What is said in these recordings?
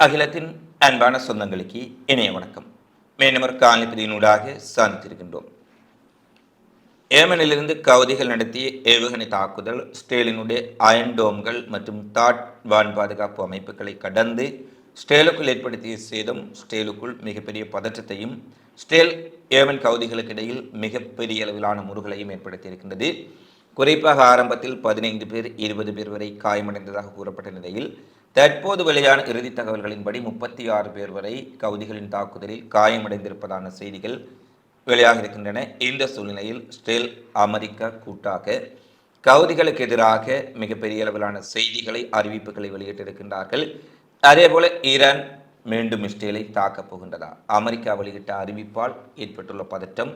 அகிலத்தின் அன்பான சொந்தங்களுக்கு இணைய வணக்கம். மேனமர் காலத்தினூடாக சாதித்திருக்கின்றோம் ஏமனிலிருந்து கவுதிகள் நடத்திய ஏவுகணை தாக்குதல் ஸ்டேலினுடைய அயன்டோம்கள் மற்றும் தாட் வான் பாதுகாப்பு அமைப்புகளை கடந்து ஸ்டேலுக்குள் ஏற்படுத்திய சேதம் ஸ்டேலுக்குள் மிகப்பெரிய பதற்றத்தையும் ஸ்டேல் ஏமன் கவுதிகளுக்கு இடையில் மிகப்பெரிய அளவிலான முருகலையும் ஏற்படுத்தியிருக்கின்றது. குறிப்பாக ஆரம்பத்தில் பதினைந்து பேர் இருபது பேர் வரை காயமடைந்ததாக கூறப்பட்ட நிலையில் தற்போது வெளியான இறுதி தகவல்களின்படி முப்பத்தி ஆறு பேர் வரை கவுதிகளின் தாக்குதலில் காயமடைந்திருப்பதான செய்திகள் வெளியாக இருக்கின்றன. இந்த சூழ்நிலையில் ஸ்டேல் அமெரிக்கா கூட்டாக கவுதிகளுக்கு எதிராக மிகப்பெரிய அளவிலான செய்திகளை அறிவிப்புகளை வெளியிட்டிருக்கின்றார்கள். அதேபோல ஈரான் மீண்டும் இஸ்ரேலை தாக்கப் போகின்றதா? அமெரிக்கா வெளியிட்ட அறிவிப்பால் ஏற்பட்டுள்ள பதட்டம்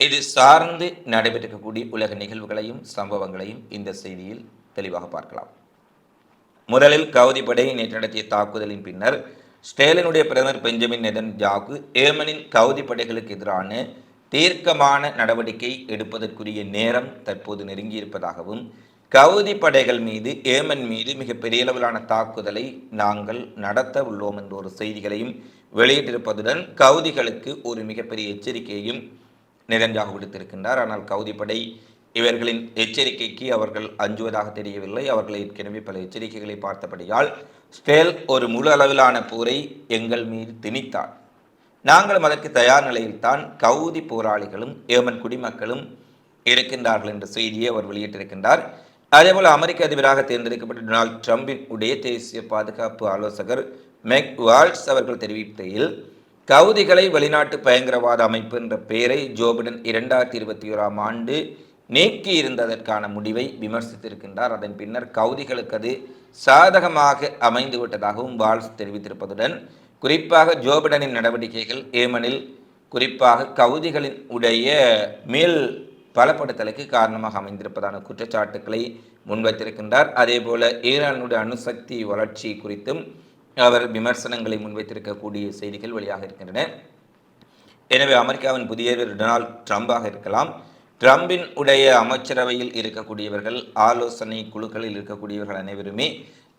இது சார்ந்து நடைபெற்றிருக்கக்கூடிய உலக நிகழ்வுகளையும் சம்பவங்களையும் இந்த செய்தியில் தெளிவாக பார்க்கலாம். முதலில் கவுதி படை நேற்று நடத்திய தாக்குதலின் பின்னர் ஸ்டேலினுடைய பிரதமர் பெஞ்சமின் நெதன் ஜாக்கு ஏமனின் கவுதி படைகளுக்கு எதிரான தீர்க்கமான நடவடிக்கை எடுப்பதற்குரிய நேரம் தற்போது நெருங்கியிருப்பதாகவும் கவுதி படைகள் மீது ஏமன் மீது மிகப்பெரிய அளவிலான தாக்குதலை நாங்கள் நடத்த உள்ளோம் என்ற ஒரு செய்திகளையும் வெளியிட்டிருப்பதுடன் கவுதிகளுக்கு ஒரு மிகப்பெரிய எச்சரிக்கையையும் நிரஞ்சாக விடுத்திருக்கின்றார். ஆனால் கவுதி படை இவர்களின் எச்சரிக்கைக்கு அவர்கள் அஞ்சுவதாக தெரியவில்லை. அவர்கள் ஏற்கனவே பல எச்சரிக்கைகளை பார்த்தபடியால் ஸ்டேல் ஒரு முழு அளவிலான போரை எங்கள் மீது திணித்தார். நாங்களும் அதற்கு தயார் நிலையில்தான் கவுதி போராளிகளும் ஏமன் குடிமக்களும் இருக்கின்றார்கள் என்ற செய்தியை அவர் வெளியிட்டிருக்கின்றார். அதேபோல் அமெரிக்க அதிபராக தேர்ந்தெடுக்கப்பட்ட டொனால்ட் ட்ரம்பின் உடைய தேசிய பாதுகாப்பு ஆலோசகர் மெக் வால்ஸ் அவர்கள் தெரிவித்தையில் கவுதிகளை வெளிநாட்டு பயங்கரவாத அமைப்பு என்ற பெயரை ஜோபிடன் இரண்டாயிரத்தி இருபத்தி ஓராம் ஆண்டு நீக்கி இருந்ததற்கான முடிவை விமர்சித்திருக்கின்றார். அதன் பின்னர் கவுதிகளுக்கு அது சாதகமாக அமைந்து விட்டதாகவும் வால்ஸ் தெரிவித்திருப்பதுடன் குறிப்பாக ஜோபிடனின் நடவடிக்கைகள் ஏமனில் குறிப்பாக கவுதிகளின் உடைய மேல் பலப்படுத்தலுக்கு காரணமாக அமைந்திருப்பதான குற்றச்சாட்டுக்களை முன்வைத்திருக்கின்றார். அதேபோல ஈரானுடைய அணுசக்தி வளர்ச்சி குறித்தும் அவர் விமர்சனங்களை முன்வைத்திருக்கக்கூடிய செய்திகள் வெளியாக இருக்கின்றன. எனவே அமெரிக்காவின் புதிய டொனால்ட் ட்ரம்பாக இருக்கலாம். ட்ரம்பின் உடைய அமைச்சரவையில் இருக்கக்கூடியவர்கள் ஆலோசனை குழுக்களில் இருக்கக்கூடியவர்கள் அனைவருமே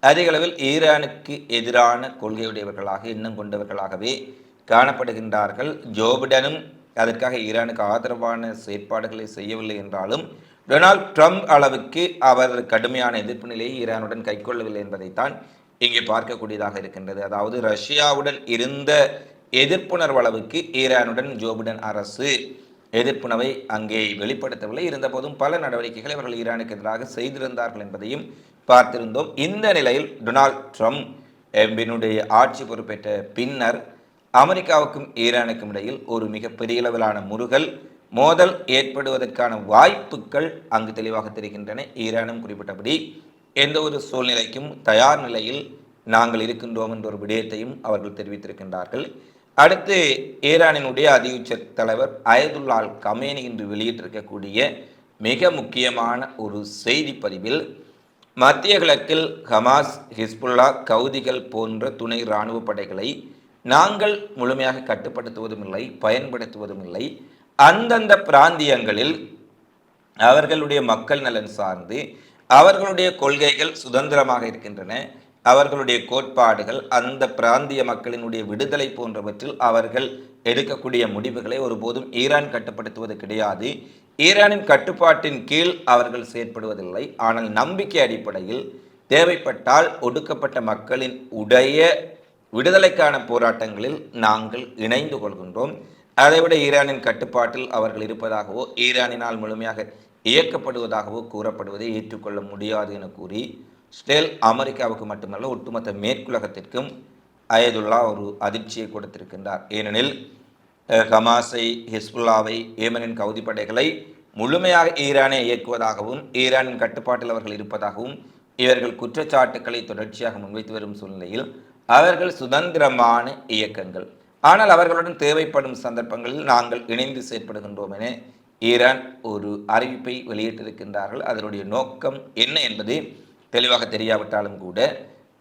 அதிக அளவில் ஈரானுக்கு எதிரான கொள்கையுடையவர்களாக எண்ணம் கொண்டவர்களாகவே காணப்படுகின்றார்கள். ஜோபிடனும் அதற்காக ஈரானுக்கு ஆதரவான செயற்பாடுகளை செய்யவில்லை என்றாலும் டொனால்ட் ட்ரம்ப் அளவுக்கு அவர் கடுமையான எதிர்ப்பு நிலையை ஈரானுடன் கைக்கொள்ளவில்லை என்பதைத்தான் இங்கே பார்க்கக்கூடியதாக இருக்கின்றது. அதாவது ரஷ்யாவுடன் இருந்த எதிர்ப்புணர்வு அளவுக்கு ஈரானுடன் ஜோபிடன் அரசு எதிர்ப்புணவை அங்கே வெளிப்படுத்தவில்லை. இருந்தபோதும் பல நடவடிக்கைகளை அவர்கள் ஈரானுக்கு எதிராக செய்திருந்தார்கள் என்பதையும் பார்த்திருந்தோம். இந்த நிலையில் டொனால்ட் ட்ரம்ப் எம்பினுடைய ஆட்சி பொறுப்பேற்ற பின்னர் அமெரிக்காவுக்கும் ஈரானுக்கும் இடையில் ஒரு மிக பெரிய அளவிலான முருகல் மோதல் ஏற்படுவதற்கான வாய்ப்புகள் அங்கு தெளிவாக தெரிகின்றன. ஈரானும் குறிப்பிட்டபடி எந்த ஒரு சூழ்நிலைக்கும் தயார் நிலையில் நாங்கள் இருக்கின்றோம் என்ற ஒரு விடயத்தையும் அவர்கள் தெரிவித்திருக்கின்றார்கள். அடுத்து ஈரானினுடைய உச்ச தலைவர் அயதுல்லால் கமேனி இன்று வெளியிட்டிருக்கக்கூடிய மிக முக்கியமான ஒரு செய்தி பதிவில் மத்திய கிழக்கில் ஹமாஸ் ஹிஸ்புல்லா கவுதிகள் போன்ற துணை இராணுவ படைகளை நாங்கள் முழுமையாக கட்டுப்படுத்துவதும் இல்லை பயன்படுத்துவதும் இல்லை அந்தந்த பிராந்தியங்களில் அவர்களுடைய மக்கள் நலன் சார்ந்து அவர்களுடைய கொள்கைகள் சுதந்திரமாக இருக்கின்றன. அவர்களுடைய கோட்பாடுகள் அந்த பிராந்திய மக்களினுடைய விடுதலை போன்றவற்றில் அவர்கள் எடுக்கக்கூடிய முடிவுகளை ஒருபோதும் ஈரான் கட்டுப்படுத்துவது கிடையாது. ஈரானின் கட்டுப்பாட்டின் கீழ் அவர்கள் செயற்படுவதில்லை. ஆனால் நம்பிக்கை அடிப்படையில் தேவைப்பட்டால் ஒடுக்கப்பட்ட மக்களின் உடைய விடுதலைக்கான போராட்டங்களில் நாங்கள் இணைந்து கொள்கின்றோம். அதைவிட ஈரானின் கட்டுப்பாட்டில் அவர்கள் இருப்பதாகவோ ஈரானினால் முழுமையாக இயக்கப்படுவதாகவோ கூறப்படுவதை ஏற்றுக்கொள்ள முடியாது என கூறி ஸ்டேல் அமெரிக்காவுக்கு மட்டுமல்ல ஒட்டுமொத்த மேற்குலகத்திற்கும் அயதுல்லா ஒரு அதிர்ச்சியை கொடுத்திருக்கின்றார். ஏனெனில் ஹமாஸை ஹிஸ்புல்லாவை ஏமனின் கவுதி படைகளை முழுமையாக ஈரானை இயக்குவதாகவும் ஈரானின் கட்டுப்பாட்டில் அவர்கள் இருப்பதாகவும் இவர்கள் குற்றச்சாட்டுக்களை தொடர்ச்சியாக முன்வைத்து வரும் சூழ்நிலையில் அவர்கள் சுதந்திரமான இயக்கங்கள். ஆனால் அவர்களுடன் தேவைப்படும் சந்தர்ப்பங்களில் நாங்கள் இணைந்து செயற்படுகின்றோம் என ஈரான் ஒரு அறிவிப்பை வெளியிட்டிருக்கின்றார்கள். அதனுடைய நோக்கம் என்ன என்பது தெளிவாக தெரியாவிட்டாலும் கூட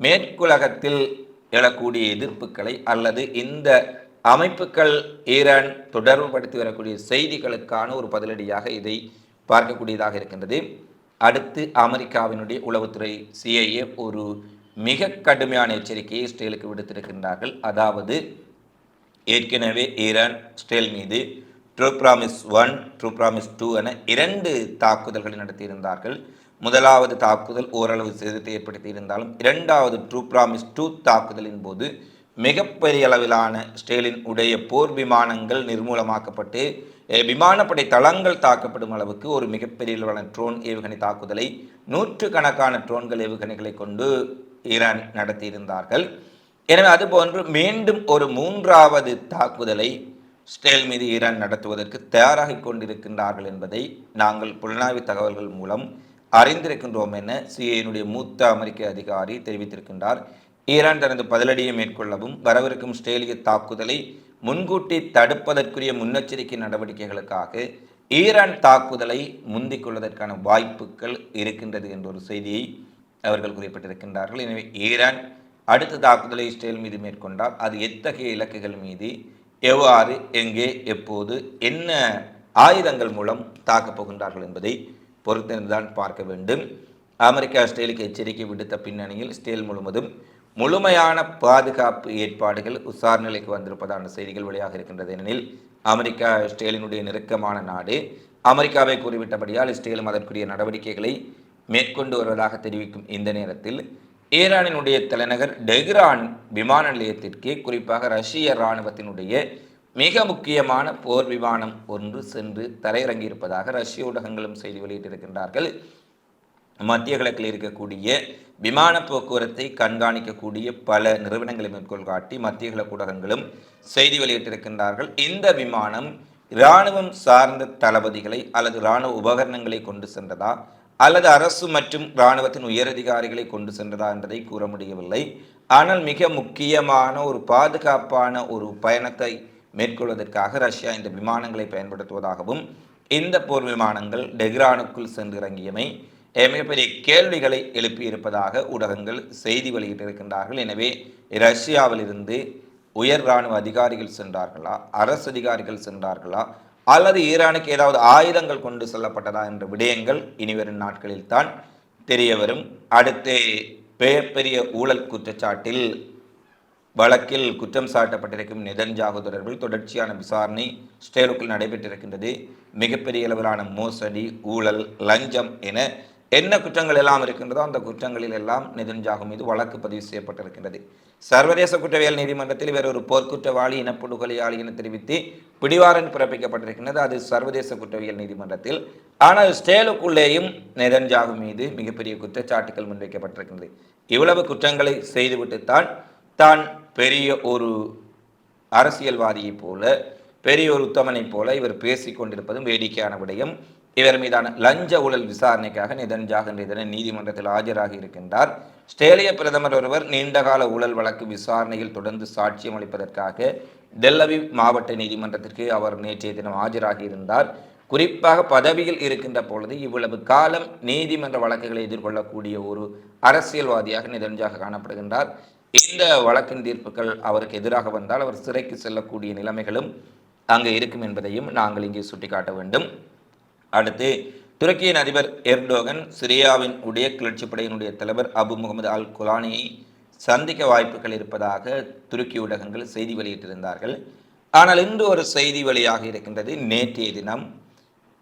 மேற்குலகத்தில் எழக்கூடிய எதிர்ப்புகளை அல்லது இந்த அமைப்புகள் ஈரான் தொடர்புபடுத்தி வரக்கூடிய செய்திகளுக்கான ஒரு பதிலடியாக இதை பார்க்கக்கூடியதாக இருக்கின்றது. அடுத்து அமெரிக்காவினுடைய உளவுத்துறை சிஐஏ ஒரு மிக கடுமையான எச்சரிக்கையை இஸ்ரேலுக்கு விடுத்திருக்கின்றார்கள். அதாவது ஏற்கனவே ஈரான் இஸ்ரேல் மீது true promise one true promise two என இரண்டு தாக்குதல்களை நடத்தியிருந்தார்கள். முதலாவது தாக்குதல் ஓரளவு சேதத்தை ஏற்படுத்தியிருந்தாலும் இரண்டாவது ட்ரூ பிராமிஸ் டூ தாக்குதலின் போது மிகப்பெரிய அளவிலான ஸ்டேலின் உடைய போர் விமானங்கள் நிர்மூலமாக்கப்பட்டு விமானப்படை தளங்கள் தாக்கப்படும் அளவுக்கு ஒரு மிகப்பெரிய அளவிலான ட்ரோன் ஏவுகணை தாக்குதலை நூற்று கணக்கான ட்ரோன்கள் ஏவுகணைகளை கொண்டு ஈரான் நடத்தியிருந்தார்கள். எனவே அதுபோன்று மீண்டும் ஒரு மூன்றாவது தாக்குதலை இஸ்ரேல் மீது ஈரான் நடத்துவதற்கு தயாராகிக் கொண்டிருக்கின்றார்கள் என்பதை நாங்கள் புலனாய்வு தகவல்கள் மூலம் அறிந்திருக்கின்றோம் என சிஐனுடைய மூத்த அமெரிக்க அதிகாரி தெரிவித்திருக்கின்றார். ஈரான் தனது பதிலடியை மேற்கொள்ளவும் வரவிருக்கும் இஸ்ரேலிய தாக்குதலை முன்கூட்டி தடுப்பதற்குரிய முன்னெச்சரிக்கை நடவடிக்கைகளுக்காக ஈரான் தாக்குதலை முந்திக் கொள்வதற்கான வாய்ப்புகள் இருக்கின்றது என்ற ஒரு செய்தியை அவர்கள் குறிப்பிட்டிருக்கின்றார்கள். எனவே ஈரான் அடுத்த தாக்குதலை இஸ்ரேல் மீது மேற்கொண்டால் அது எத்தகைய இலக்குகள் மீது எவ்வாறு எங்கே எப்போது என்ன ஆயுதங்கள் மூலம் தாக்கப் போகின்றார்கள் என்பதை பொறுத்திருந்துதான் பார்க்க வேண்டும். அமெரிக்கா இஸ்ரேலுக்கு எச்சரிக்கை விடுத்த பின்னணியில் இஸ்ரேல் முழுவதும் முழுமையான பாதுகாப்பு ஏற்பாடுகள் உசார் நிலைக்கு வந்திருப்பதான செய்திகள் வெளியாக இருக்கின்றது. ஏனெனில் அமெரிக்கா இஸ்ரேலினுடைய நெருக்கமான நாடு. அமெரிக்காவை கூறிவிட்டபடியால் இஸ்ரேலும் அதற்குரிய நடவடிக்கைகளை மேற்கொண்டு வருவதாக தெரிவிக்கும் இந்த நேரத்தில் ஈரானினுடைய தலைநகர் டெஹ்ரான் விமான நிலையத்திற்கு குறிப்பாக ரஷ்ய இராணுவத்தினுடைய மிக முக்கியமான போர் விமானம் ஒன்று சென்று தரையிறங்கியிருப்பதாக ரஷ்ய ஊடகங்களும் செய்தி வெளியிட்டிருக்கின்றார்கள். மத்திய கிழக்கில் இருக்கக்கூடிய விமான போக்குவரத்தை கண்காணிக்கக்கூடிய பல நிறுவனங்களை மேற்கோள் காட்டி மத்திய கிழக்கு ஊடகங்களும் செய்தி வெளியிட்டிருக்கின்றார்கள். இந்த விமானம் இராணுவம் சார்ந்த தளபதிகளை அல்லது இராணுவ உபகரணங்களை கொண்டு சென்றதா? அல்லது அரசு மற்றும் இராணுவத்தின் உயரதிகாரிகளை கொண்டு சென்றதா என்பதை கூற முடியவில்லை. ஆனால் மிக முக்கியமான ஒரு பாதுகாப்பான ஒரு பயணத்தை மேற்கொள்வதற்காக ரஷ்யா இந்த விமானங்களை பயன்படுத்துவதாகவும் இந்த போர் விமானங்கள் டெஹ்ரானுக்குள் சென்று இறங்கியமை மிகப்பெரிய கேள்விகளை எழுப்பியிருப்பதாக ஊடகங்கள் செய்தி வெளியிட்டிருக்கின்றார்கள். எனவே ரஷ்யாவிலிருந்து உயர் இராணுவ அதிகாரிகள் சென்றார்களா? அரசு அதிகாரிகள் சென்றார்களா? அல்லது ஈரானுக்கு ஏதாவது ஆயுதங்கள் கொண்டு செல்லப்பட்டதா என்ற விடயங்கள் இனிவரும் நாட்களில் தான் தெரிய வரும் அடுத்து பெரிய ஊழல் குற்றச்சாட்டில் வழக்கில் குற்றம் சாட்டப்பட்டிருக்கும் நெதன்ஜாகு தொடர்பில் தொடர்ச்சியான விசாரணை ஸ்டேலுக்குள் நடைபெற்றிருக்கின்றது. மிகப்பெரிய அளவிலான மோசடி ஊழல் லஞ்சம் என என்ன குற்றங்கள் எல்லாம் இருக்கின்றதோ அந்த குற்றங்களில் எல்லாம் நெதன்ஜாகு மீது வழக்கு பதிவு செய்யப்பட்டிருக்கின்றது. சர்வதேச குற்றவியல் நீதிமன்றத்தில் வேறொரு ஒரு போர்க்குற்றவாளி இனப்படுகொலையாளி என தெரிவித்து பிடிவாரன் பிறப்பிக்கப்பட்டிருக்கின்றது. அது சர்வதேச குற்றவியல் நீதிமன்றத்தில். ஆனால் ஸ்டேலுக்குள்ளேயும் நெதன்ஜாகு மீது மிகப்பெரிய குற்றச்சாட்டுகள் முன்வைக்கப்பட்டிருக்கின்றது. இவ்வளவு குற்றங்களை செய்துவிட்டுத்தான் தான் பெரிய ஒரு அரசியல்வாதியைப் போல பெரிய ஒரு உத்தமனைப் போல இவர் பேசிக் கொண்டிருப்பதும் வேடிக்கையான விடயம். இவர் மீதான லஞ்ச ஊழல் விசாரணைக்காக நிதன்ஜாக நிதன நீதிமன்றத்தில் ஆஜராகி இருக்கின்றார். ஸ்டேலிய பிரதமர் ஒருவர் நீண்டகால ஊழல் வழக்கு விசாரணையில் தொடர்ந்து சாட்சியம் அளிப்பதற்காக டெல்லவி மாவட்ட நீதிமன்றத்திற்கு அவர் நேற்றைய தினம் ஆஜராகி இருந்தார். குறிப்பாக பதவியில் இருக்கின்ற பொழுது இவ்வளவு காலம் நீதிமன்ற வழக்குகளை எதிர்கொள்ளக்கூடிய ஒரு அரசியல்வாதியாக நிதன்ஜாக காணப்படுகின்றார். இந்த வழக்கின் தீர்ப்புகள் அவருக்கு எதிராக வந்தால் அவர் சிறைக்கு செல்லக்கூடிய நிலைமைகளும் அங்கே இருக்கும் என்பதையும் நாங்கள் இங்கே சுட்டிக்காட்ட வேண்டும். அடுத்து துருக்கியின் அதிபர் எர்டோகன் சிரியாவின் உடைய கிளர்ச்சி படையினுடைய தலைவர் அபு முகமது அல் குலானியை சந்திக்க வாய்ப்புகள் இருப்பதாக துருக்கி ஊடகங்கள் செய்தி வெளியிட்டிருந்தார்கள். ஆனால் இன்று ஒரு செய்தி வெளியாக இருக்கின்றது. நேற்றைய தினம்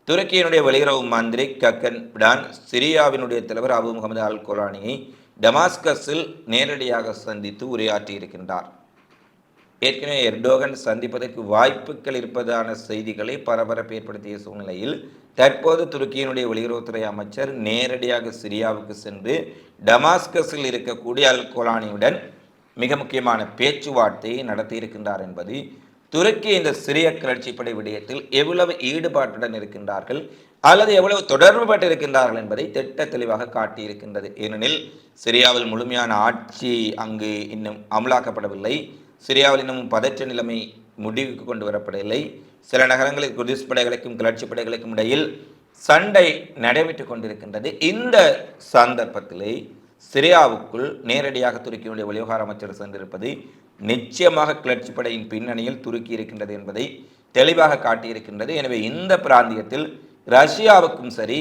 துருக்கியினுடைய வெளியுறவு மந்திரி கக்கன் பிடான் சிரியாவினுடைய தலைவர் அபு முகமது அல் குலானியை டமாஸ்கஸில் நேரடியாக சந்தித்து உரையாற்றி இருக்கின்றார். ஏற்கனவே எர்டோகன் சந்திப்பதற்கு வாய்ப்புகள் இருப்பதான செய்திகளை பரபரப்பு ஏற்படுத்திய சூழ்நிலையில் தற்போது துருக்கியினுடைய வெளியுறவுத்துறை அமைச்சர் நேரடியாக சிரியாவுக்கு சென்று டமாஸ்கஸில் இருக்கக்கூடிய அல் கோலானியுடன் மிக முக்கியமான பேச்சுவார்த்தையை நடத்தியிருக்கின்றார் என்பது துருக்கி இந்த சிறிய கிளர்ச்சி படை விடயத்தில் எவ்வளவு ஈடுபாட்டுடன் இருக்கின்றார்கள் அல்லது எவ்வளவு தொடர்புபட்டு இருக்கின்றார்கள் என்பதை திட்ட தெளிவாக காட்டியிருக்கின்றது. ஏனெனில் சிரியாவில் முழுமையான ஆட்சி அங்கு இன்னும் அமலாக்கப்படவில்லை. சிரியாவில் இன்னும் பதற்ற நிலைமை முடிவுக்கு கொண்டு வரப்படவில்லை. சில நகரங்களில் குர்திஸ் படைகளுக்கும் கிளர்ச்சி படைகளுக்கும் இடையில் சண்டை நடைபெற்றுக் கொண்டிருக்கின்றது. இந்த சந்தர்ப்பத்திலே சிரியாவுக்குள் நேரடியாக துருக்கியுடைய வெளிவகார அமைச்சர் சென்றிருப்பது நிச்சயமாக கிளர்ச்சி படையின் பின்னணியில் துருக்கி இருக்கின்றது என்பதை தெளிவாக காட்டியிருக்கின்றது. எனவே இந்த பிராந்தியத்தில் ரஷ்யாவுக்கும் சரி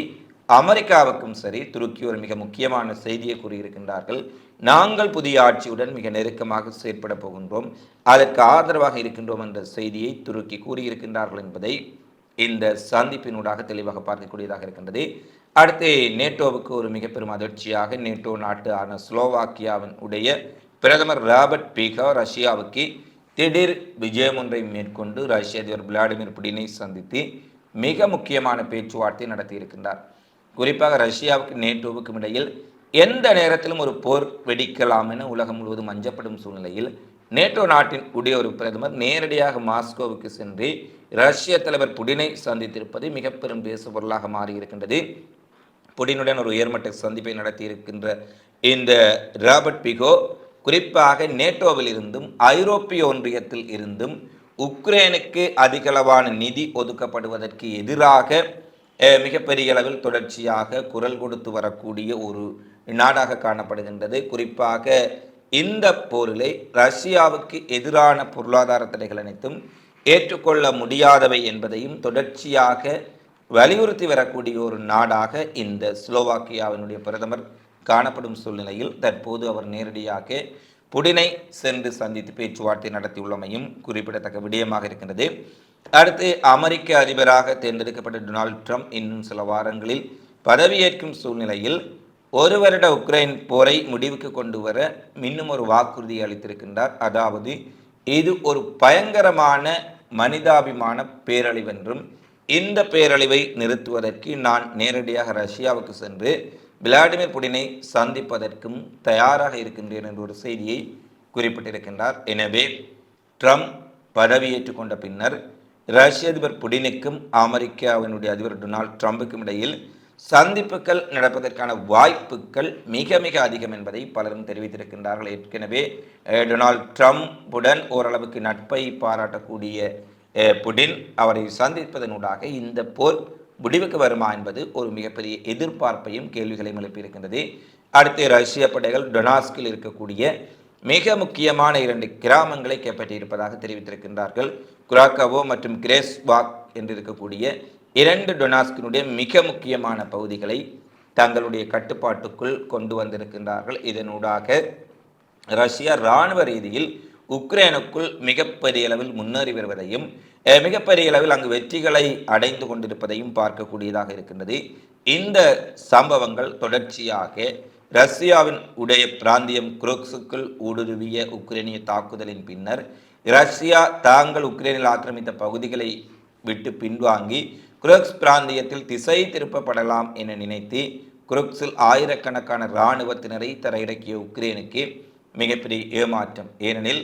அமெரிக்காவுக்கும் சரி துருக்கி ஒரு மிக முக்கியமான செய்தியை கூறியிருக்கின்றார்கள். நாங்கள் புதிய ஆட்சியுடன் மிக நெருக்கமாக செயற்பட போகின்றோம். அதற்கு ஆதரவாக இருக்கின்றோம் என்ற செய்தியை துருக்கி கூறியிருக்கின்றார்கள் என்பதை இந்த சந்திப்பினூடாக தெளிவாக பார்க்கக்கூடியதாக இருக்கின்றது. அடுத்து நேட்டோவுக்கு ஒரு மிக பெரும் அதிர்ச்சியாக நேட்டோ நாட்டு ஆன ஸ்லோவாக்கியாவின் உடைய பிரதமர் ராபர்ட் பீகா ரஷ்யாவுக்கு திடீர் விஜயம் ஒன்றை மேற்கொண்டு ரஷ்ய அதிபர் விளாடிமிர் புடினை சந்தித்து மிக முக்கியமான பேச்சுவார்த்தை நடத்தியிருக்கின்றார். குறிப்பாக ரஷ்யாவுக்கு நேட்டோவுக்கும் இடையில் எந்த நேரத்திலும் ஒரு போர் வெடிக்கலாம் என உலகம் முழுவதும் அஞ்சப்படும் சூழ்நிலையில் நேட்டோ நாட்டின் உடைய ஒரு பிரதமர் நேரடியாக மாஸ்கோவுக்கு சென்று ரஷ்ய தலைவர் புடினை சந்தித்திருப்பது மிக பெரும் பேசுபொருளாக மாறியிருக்கின்றது. புடினுடன் ஒரு உயர்மட்ட சந்திப்பை நடத்தியிருக்கின்ற இந்த ராபர்ட் பிகோ குறிப்பாக நேட்டோவில் இருந்தும் ஐரோப்பிய ஒன்றியத்தில் இருந்தும் உக்ரைனுக்கு அதிகளவான நிதி ஒதுக்கப்படுவதற்கு எதிராக மிகப்பெரிய அளவில் தொடர்ச்சியாக குரல் கொடுத்து வரக்கூடிய ஒரு நாடாக காணப்படுகின்றது. குறிப்பாக இந்த போரிலே ரஷ்யாவுக்கு எதிரான பொருளாதார தடைகள் அனைத்தும் ஏற்றுக்கொள்ள முடியாதவை என்பதையும் தொடர்ச்சியாக வலியுறுத்தி வரக்கூடிய ஒரு நாடாக இந்த ஸ்லோவாக்கியாவினுடைய பிரதமர் காணப்படும் சூழ்நிலையில் தற்போது அவர் நேரடியாக புடினை சென்று சந்தித்து பேச்சுவார்த்தை நடத்தியுள்ளமையும் குறிப்பிடத்தக்க விடயமாக இருக்கின்றது. அடுத்து அமெரிக்க அதிபராக தேர்ந்தெடுக்கப்பட்ட டொனால்ட் ட்ரம்ப் இன்னும் சில வாரங்களில் பதவியேற்கும் சூழ்நிலையில் ஒரு வருட உக்ரைன் போரை முடிவுக்கு கொண்டு வர இன்னும் ஒரு வாக்குறுதி அளித்திருக்கின்றார். அதாவது இது ஒரு பயங்கரமான மனிதாபிமான பேரழிவென்றும் இந்த பேரழிவை நிறுத்துவதற்கு நான் நேரடியாக ரஷ்யாவுக்கு சென்று விளாடிமிர் புடினை சந்திப்பதற்கும் தயாராக இருக்கின்றேன் என்ற ஒரு செய்தியை குறிப்பிட்டிருக்கின்றார். எனவே ட்ரம்ப் பதவியேற்றுக் கொண்ட பின்னர் ரஷ்ய அதிபர் புடினுக்கும் அமெரிக்காவினுடைய அதிபர் டொனால்ட் ட்ரம்புக்கும் இடையில் சந்திப்புகள் நடப்பதற்கான வாய்ப்புகள் மிக மிக அதிகம் என்பதை பலரும் தெரிவித்திருக்கின்றார்கள். ஏற்கனவே டொனால்ட் ட்ரம்புடன் ஓரளவுக்கு நட்பை பாராட்டக்கூடிய புடின் அவரை சந்திப்பதனூடாக இந்த போர் முடிவுக்கு வருமா என்பது ஒரு மிகப்பெரிய எதிர்பார்ப்பையும் கேள்விகளையும் எழுப்பியிருக்கின்றது. அடுத்து ரஷ்ய படைகள் டொனாஸ்கில் இருக்கக்கூடிய மிக முக்கியமான இரண்டு கிராமங்களை கைப்பற்றியிருப்பதாக தெரிவித்திருக்கின்றார்கள். குராக்கவோ மற்றும் கிரேஸ்வாக் என்று இருக்கக்கூடிய இரண்டு டொனாஸ்கினுடைய மிக முக்கியமான பகுதிகளை தங்களுடைய கட்டுப்பாட்டுக்குள் கொண்டு வந்திருக்கின்றார்கள். இதனூடாக ரஷ்யா இராணுவ ரீதியில் உக்ரைனுக்குள் மிகப்பெரிய அளவில் முன்னேறி வருவதையும் மிகப்பெரிய அளவில் அங்கு வெற்றிகளை அடைந்து கொண்டிருப்பதையும் பார்க்கக்கூடியதாக இருக்கின்றது. இந்த சம்பவங்கள் தொடர்ச்சியாக ரஷ்யாவின் உடைய பிராந்தியம் குரோக்ஸுக்குள் ஊடுருவிய உக்ரைனிய தாக்குதலின் பின்னர் ரஷ்யா தாங்கள் உக்ரைனில் ஆக்கிரமித்த பகுதிகளை விட்டு பின்வாங்கி குரோக்ஸ் பிராந்தியத்தில் திசை திருப்பப்படலாம் என நினைத்து குரோக்ஸில் ஆயிரக்கணக்கான இராணுவத்தினரை தரையிறக்கிய உக்ரைனுக்கு மிகப்பெரிய ஏமாற்றம். ஏனெனில்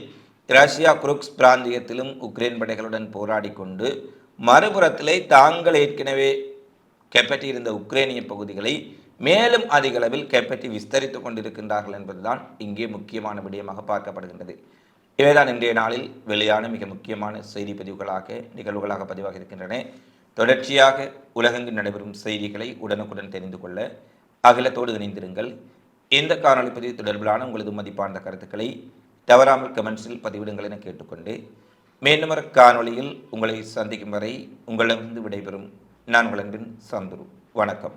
ரஷ்யா குருக்ஸ் பிராந்தியத்திலும் உக்ரைன் படைகளுடன் போராடி கொண்டு மறுபுறத்திலே தாங்கள் ஏற்கனவே கைப்பற்றியிருந்த உக்ரைனிய பகுதிகளை மேலும் அதிக அளவில் கைப்பற்றி விஸ்தரித்துக் கொண்டிருக்கின்றார்கள் என்பதுதான் இங்கே முக்கியமான விடயமாக பார்க்கப்படுகின்றது. இவைதான் இன்றைய நாளில் வெளியான மிக முக்கியமான செய்தி பதிவுகளாக நிகழ்வுகளாக பதிவாக இருக்கின்றன தொடர்ச்சியாக உலகெங்கு நடைபெறும் செய்திகளை உடனுக்குடன் தெரிந்து கொள்ள அகிலத்தோடு இணைந்திருங்கள். இந்த காணொலி பதிவு தொடர்பிலான உங்களது மதிப்பான கருத்துக்களை தவறாமல் கமெண்ட்ஸில் பதிவிடுங்கள் என கேட்டுக்கொண்டு மீண்டும் காணொலியில் உங்களை சந்திக்கும் வரை உங்களிடமிருந்து விடைபெறும் நான் உங்கள் அன்பின் சந்துரு. வணக்கம்.